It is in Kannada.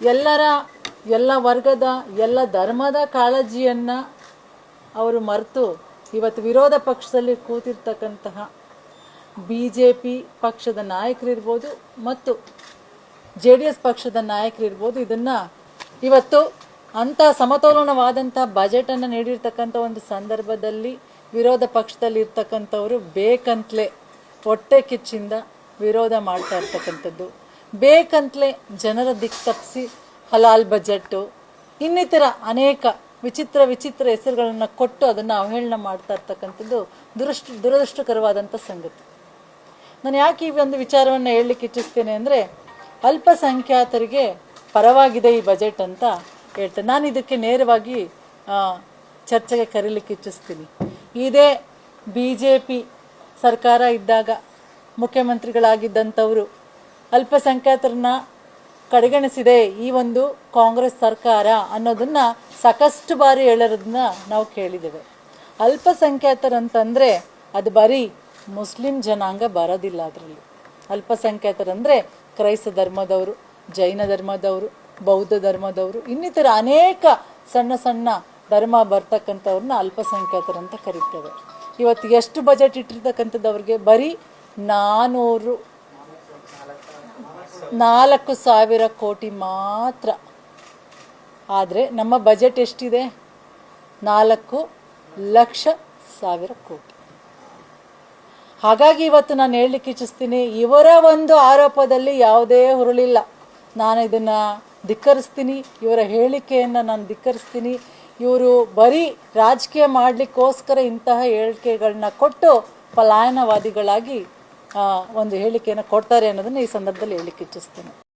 ಎಲ್ಲರ, ಎಲ್ಲ ವರ್ಗದ, ಎಲ್ಲ ಧರ್ಮದ ಕಾಳಜಿಯನ್ನು ಅವರು ಮರೆತು ಇವತ್ತು ವಿರೋಧ ಪಕ್ಷದಲ್ಲಿ ಕೂತಿರ್ತಕ್ಕಂತಹ ಬಿ ಜೆ ಪಿ ಪಕ್ಷದ ನಾಯಕರಿರ್ಬೋದು ಮತ್ತು ಜೆ ಡಿ ಎಸ್ ಪಕ್ಷದ ನಾಯಕರಿರ್ಬೋದು ಇದನ್ನು ಇವತ್ತು ಅಂಥ ಸಮತೋಲನವಾದಂಥ ಬಜೆಟನ್ನು ನೀಡಿರ್ತಕ್ಕಂಥ ಒಂದು ಸಂದರ್ಭದಲ್ಲಿ ವಿರೋಧ ಪಕ್ಷದಲ್ಲಿ ಇರ್ತಕ್ಕಂಥವರು ಬೇಕಂತಲೇ ಹೊಟ್ಟೆ ಕಿಚ್ಚಿಂದ ವಿರೋಧ ಮಾಡ್ತಾ ಇರ್ತಕ್ಕಂಥದ್ದು. ಬೇಕಂತಲೇ ಜನರ ದಿಕ್ಕು ತಪ್ಪಿಸಿ ಹಲಾಲ್ ಬಜೆಟ್ಟು. ಇನ್ನಿತರ ಅನೇಕ ವಿಚಿತ್ರ ವಿಚಿತ್ರ ಹೆಸರುಗಳನ್ನು ಕೊಟ್ಟು ಅದನ್ನು ಅವಹೇಳನ ಮಾಡ್ತಾ ಇರ್ತಕ್ಕಂಥದ್ದು ದುರಷ್ಟು, ದುರದೃಷ್ಟಕರವಾದಂಥ ಸಂಗತಿ. ನಾನು ಯಾಕೆ ಈ ಒಂದು ವಿಚಾರವನ್ನು ಹೇಳಲಿಕ್ಕೆ ಇಚ್ಛಿಸ್ತೇನೆ ಅಂದರೆ ಅಲ್ಪಸಂಖ್ಯಾತರಿಗೆ ಪರವಾಗಿದೆ ಈ ಬಜೆಟ್ ಅಂತ ಹೇಳ್ತೇನೆ. ನಾನು ಇದಕ್ಕೆ ನೇರವಾಗಿ ಚರ್ಚೆಗೆ ಕರೀಲಿಕ್ಕೆ ಇಚ್ಛಿಸ್ತೀನಿ. ಇದೇ ಬಿ ಜೆ ಪಿ ಸರ್ಕಾರ ಇದ್ದಾಗ ಮುಖ್ಯಮಂತ್ರಿಗಳಾಗಿದ್ದಂಥವರು ಅಲ್ಪಸಂಖ್ಯಾತರನ್ನ ಕಡೆಗಣಿಸಿದೆ ಈ ಒಂದು ಕಾಂಗ್ರೆಸ್ ಸರ್ಕಾರ ಅನ್ನೋದನ್ನ ಸಾಕಷ್ಟು ಬಾರಿ ಹೇಳೋದನ್ನ ನಾವು ಕೇಳಿದ್ದೇವೆ. ಅಲ್ಪಸಂಖ್ಯಾತರಂತಂದರೆ ಅದು ಬರೀ ಮುಸ್ಲಿಂ ಜನಾಂಗ ಬರೋದಿಲ್ಲ ಅದರಲ್ಲಿ. ಅಲ್ಪಸಂಖ್ಯಾತರಂದರೆ ಕ್ರೈಸ್ತ ಧರ್ಮದವರು, ಜೈನ ಧರ್ಮದವರು, ಬೌದ್ಧ ಧರ್ಮದವರು, ಇನ್ನಿತರ ಅನೇಕ ಸಣ್ಣ ಸಣ್ಣ ಧರ್ಮ ಬರ್ತಕ್ಕಂಥವ್ರನ್ನ ಅಲ್ಪಸಂಖ್ಯಾತರಂತ ಕರೀತೇವೆ. ಇವತ್ತು ಎಷ್ಟು ಬಜೆಟ್ ಇಟ್ಟಿರ್ತಕ್ಕಂಥದ್ದು ಅವ್ರಿಗೆ ಬರೀ ನಾನೂರು ನಾಲ್ಕು ಸಾವಿರ ಕೋಟಿ ಮಾತ್ರ. ಆದರೆ ನಮ್ಮ ಬಜೆಟ್ ಎಷ್ಟಿದೆ? ನಾಲ್ಕು ಲಕ್ಷ ಸಾವಿರ ಕೋಟಿ. ಹಾಗಾಗಿ ಇವತ್ತು ನಾನು ಹೇಳಲಿಕ್ಕೆ ಇಚ್ಛಿಸ್ತೀನಿ, ಇವರ ಒಂದು ಆರೋಪದಲ್ಲಿ ಯಾವುದೇ ಹುರುಳಿಲ್ಲ. ನಾನು ಇದನ್ನು ಧಿಕ್ಕರಿಸ್ತೀನಿ, ಇವರ ಹೇಳಿಕೆಯನ್ನು ನಾನು ಧಿಕ್ಕರಿಸ್ತೀನಿ. ಇವರು ಬರೀ ರಾಜಕೀಯ ಮಾಡಲಿಕ್ಕೋಸ್ಕರ ಇಂತಹ ಹೇಳಿಕೆಗಳನ್ನ ಕೊಟ್ಟು ಪಲಾಯನವಾದಿಗಳಾಗಿ ಒಂದು ಹೇಳಿಕೆಯನ್ನು ಕೊಡ್ತಾರೆ ಅನ್ನೋದನ್ನು ಈ ಸಂದರ್ಭದಲ್ಲಿ ಹೇಳಲಿಕ್ಕೆ ಇಚ್ಛಿಸ್ತೀನಿ